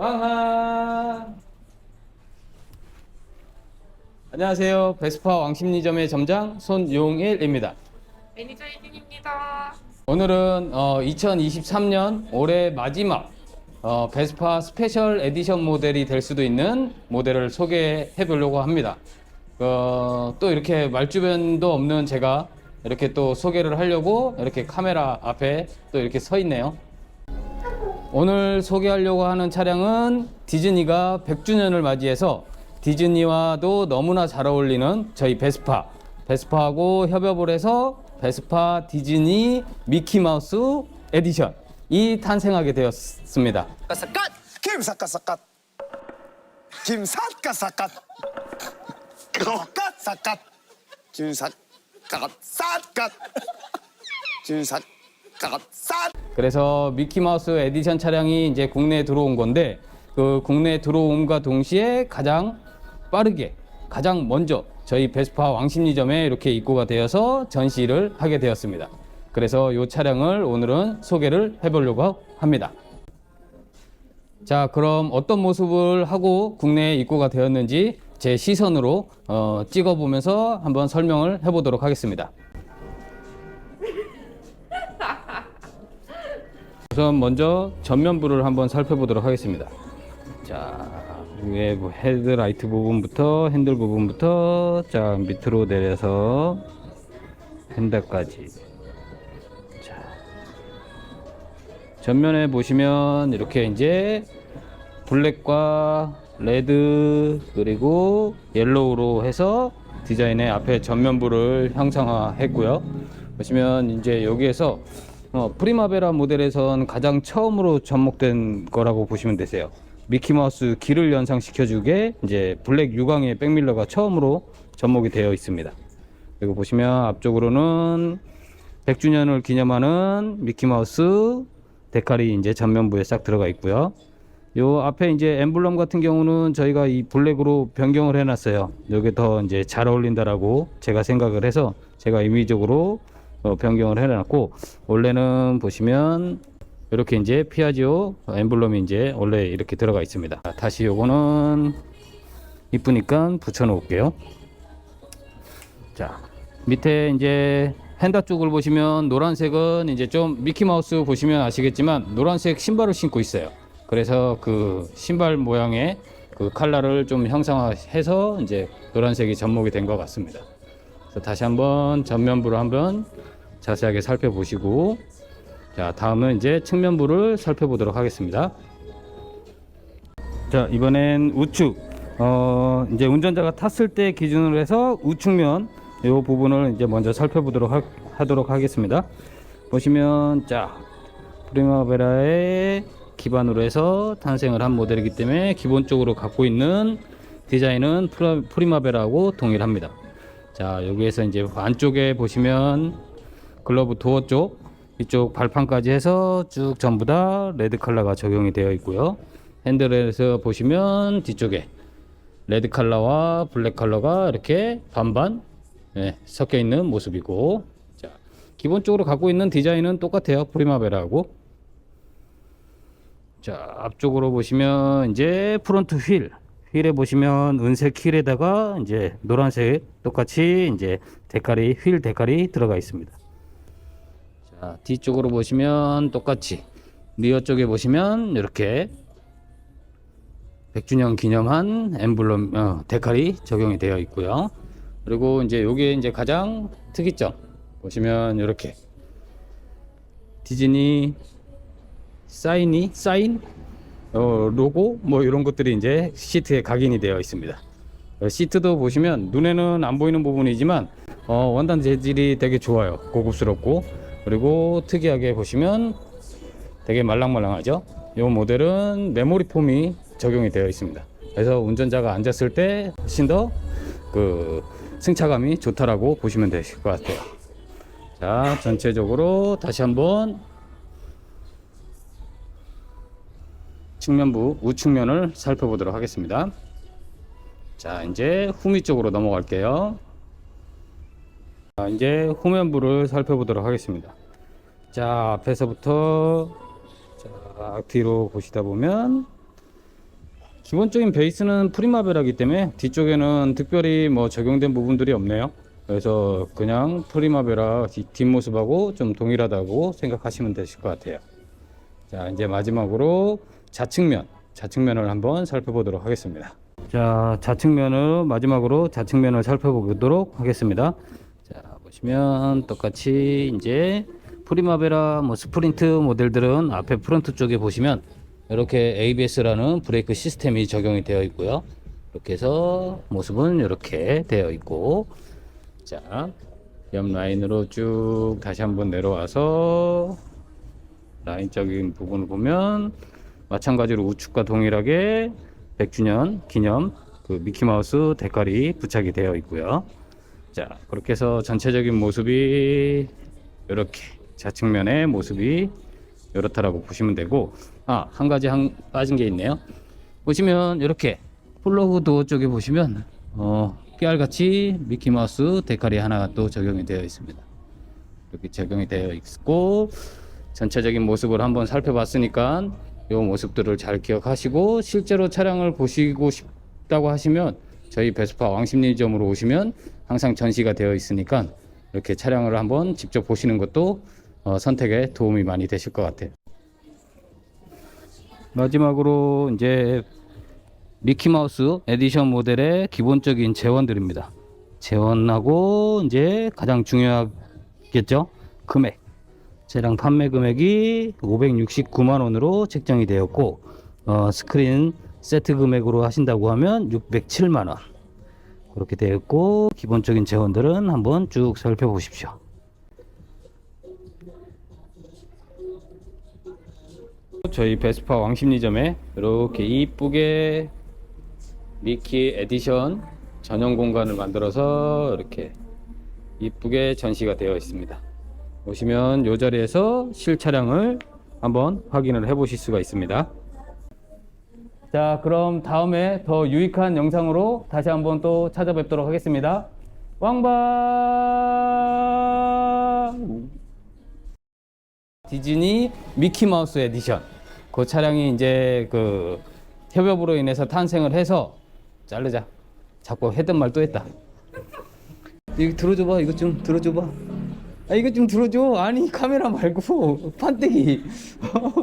왕하. 안녕하세요. 베스파 왕십리점의 점장 손용일입니다. 매니저 1인입니다. 오늘은 어, 2023년 올해 마지막 어, 베스파 스페셜 에디션 모델이 될 수도 있는 모델을 소개해 보려고 합니다. 어, 또 이렇게 말주변도 없는 제가 이렇게 또 소개를 하려고 이렇게 카메라 앞에 또 이렇게 서 있네요 오늘 소개하려고 하는 차량은 디즈니가 100주년을 맞이해서 디즈니와도 너무나 잘 어울리는 저희 베스파. 베스파하고 협업을 해서 베스파 디즈니 미키마우스 에디션. 이 탄생하게 되었습니다. 김사갓사갓 김사갓사갓 사갓사갓 김사갓사갓 김사갓 사 그래서 미키마우스 에디션 차량이 이제 국내에 들어온 건데 그 국내에 들어옴과 동시에 가장 빠르게 가장 먼저 저희 베스파 왕십리점에 이렇게 입고가 되어서 전시를 하게 되었습니다. 그래서 이 차량을 오늘은 소개를 해보려고 합니다. 자, 그럼 어떤 모습을 하고 국내에 입고가 되었는지 제 시선으로 어, 찍어보면서 한번 설명을 해보도록 하겠습니다. 우선 먼저 전면부를 한번 살펴보도록 하겠습니다. 자, 위에 뭐 헤드라이트 부분부터 핸들 부분부터 자 밑으로 내려서 핸들까지. 자, 전면에 보시면 이렇게 이제 블랙과 레드 그리고 옐로우로 해서 디자인의 앞에 전면부를 형상화 했고요. 보시면 이제 여기에서 어, 프리마베라 모델에선 가장 처음으로 접목된 거라고 보시면 되세요. 미키마우스 길을 연상시켜주게 이제 블랙 유광의 백밀러가 처음으로 접목이 되어 있습니다. 그리고 보시면 앞쪽으로는 100주년을 기념하는 미키마우스 데칼이 이제 전면부에 싹 들어가 있고요. 요 앞에 이제 엠블럼 같은 경우는 저희가 이 블랙으로 변경을 해놨어요. 여기 더 이제 잘 어울린다라고 제가 생각을 해서 제가 임의적으로 어, 변경을 해놨고 원래는 보시면 이렇게 이제 피아지오 엠블럼이 이제 원래 이렇게 들어가 있습니다. 자, 다시 요거는 이쁘니까 붙여 놓을게요. 자 밑에 이제 핸다 쪽을 보시면 노란색은 이제 좀 미키마우스 보시면 아시겠지만 노란색 신발을 신고 있어요. 그래서 그 신발 모양의 그 컬러를 좀 형상화해서 이제 노란색이 접목이 된 것 같습니다. 다시 한번 전면부를 한번 자세하게 살펴보시고 자 다음은 이제 측면부를 살펴보도록 하겠습니다. 자 이번엔 우측 어 이제 운전자가 탔을 때 기준으로 해서 우측면 이 부분을 이제 먼저 살펴보도록 하, 하도록 하겠습니다. 보시면 자 프리마베라의 기반으로 해서 탄생을 한 모델이기 때문에 기본적으로 갖고 있는 디자인은 프리마베라하고 동일합니다. 자 여기에서 이제 안쪽에 보시면 글러브 도어 쪽 이쪽 발판까지 해서 쭉 전부 다 레드 컬러가 적용이 되어 있고요. 핸들에서 보시면 뒤쪽에 레드 컬러와 블랙 컬러가 이렇게 반반 예, 섞여 있는 모습이고. 자 기본적으로 갖고 있는 디자인은 똑같아요. 프리마베라하고. 자 앞쪽으로 보시면 이제 프론트 휠. 휠에 보시면 은색 휠에다가 이제 노란색 똑같이 이제 데칼이 휠 데칼이 들어가 있습니다 자 뒤쪽으로 보시면 똑같이 리어 쪽에 보시면 이렇게 100주년 기념한 엠블럼 어, 데칼이 적용이 되어 있고요. 그리고 이제 여기에 이제 가장 특이점 보시면 이렇게 디즈니 사인이 사인 어, 로고 뭐 이런 것들이 이제 시트에 각인이 되어 있습니다. 어, 시트도 보시면 눈에는 안 보이는 부분이지만 어, 원단 재질이 되게 좋아요. 고급스럽고 그리고 특이하게 보시면 되게 말랑말랑하죠. 이 모델은 메모리 폼이 적용이 되어 있습니다. 그래서 운전자가 앉았을 때 훨씬 더 그 승차감이 좋다라고 보시면 되실 것 같아요. 자, 전체적으로 다시 한번 측면부 우측면을 살펴보도록 하겠습니다. 자, 이제 후미 쪽으로 넘어갈게요. 자, 이제 후면부를 살펴보도록 하겠습니다. 자, 앞에서부터 자, 뒤로 보시다 보면 기본적인 베이스는 프리마베라기 때문에 뒤쪽에는 특별히 뭐 적용된 부분들이 없네요. 그래서 그냥 프리마베라 뒤- 뒷모습하고 좀 동일하다고 생각하시면 되실 것 같아요. 자, 이제 마지막으로 좌측면, 좌측면을 한번 살펴보도록 하겠습니다. 자, 좌측면을 마지막으로 좌측면을 살펴보도록 하겠습니다. 자, 보시면 똑같이 이제 프리마베라 뭐 스프린트 모델들은 앞에 프론트 쪽에 보시면 이렇게 ABS라는 브레이크 시스템이 적용이 되어 있고요. 이렇게 해서 모습은 이렇게 되어 있고 자, 옆 라인으로 쭉 다시 한번 내려와서 라인적인 부분을 보면 마찬가지로 우측과 동일하게 100주년 기념 그 미키마우스 데칼이 부착이 되어 있고요. 자, 그렇게 해서 전체적인 모습이 이렇게 좌측면의 모습이 이렇다라고 보시면 되고 아, 한 가지 한 빠진 게 있네요. 보시면 이렇게 플러그 도어 쪽에 보시면 어, 깨알같이 미키마우스 데칼이 하나가 또 적용이 되어 있습니다. 이렇게 적용이 되어 있고 전체적인 모습을 한번 살펴봤으니까 이 모습들을 잘 기억하시고 실제로 차량을 보시고 싶다고 하시면 저희 베스파 왕십리점으로 오시면 항상 전시가 되어 있으니까 이렇게 차량을 한번 직접 보시는 것도 어, 선택에 도움이 많이 되실 것 같아요. 마지막으로 이제 미키마우스 에디션 모델의 기본적인 재원들입니다. 재원하고 이제 가장 중요하겠죠? 금액. 차량 판매 금액이 569만 원으로 책정이 되었고 어, 스크린 세트 금액으로 하신다고 하면 607만 원 그렇게 되었고 기본적인 재원들은 한번 쭉 살펴보십시오. 저희 베스파 왕십리점에 이렇게 이쁘게 미키 에디션 전용 공간을 만들어서 이렇게 이쁘게 전시가 되어 있습니다. 보시면 이 자리에서 실 차량을 한번 확인을 해 보실 수가 있습니다. 자, 그럼 다음에 더 유익한 영상으로 다시 한번 또 찾아뵙도록 하겠습니다. 왕방! 디즈니 미키마우스 에디션. 그 차량이 이제 그 협업으로 인해서 탄생을 해서 자르자. 자꾸 했던 말 또 했다. 이거 들어줘봐. 이거 좀 들어줘봐. 아, 이거 좀 들어줘. 아니, 카메라 말고 판때기.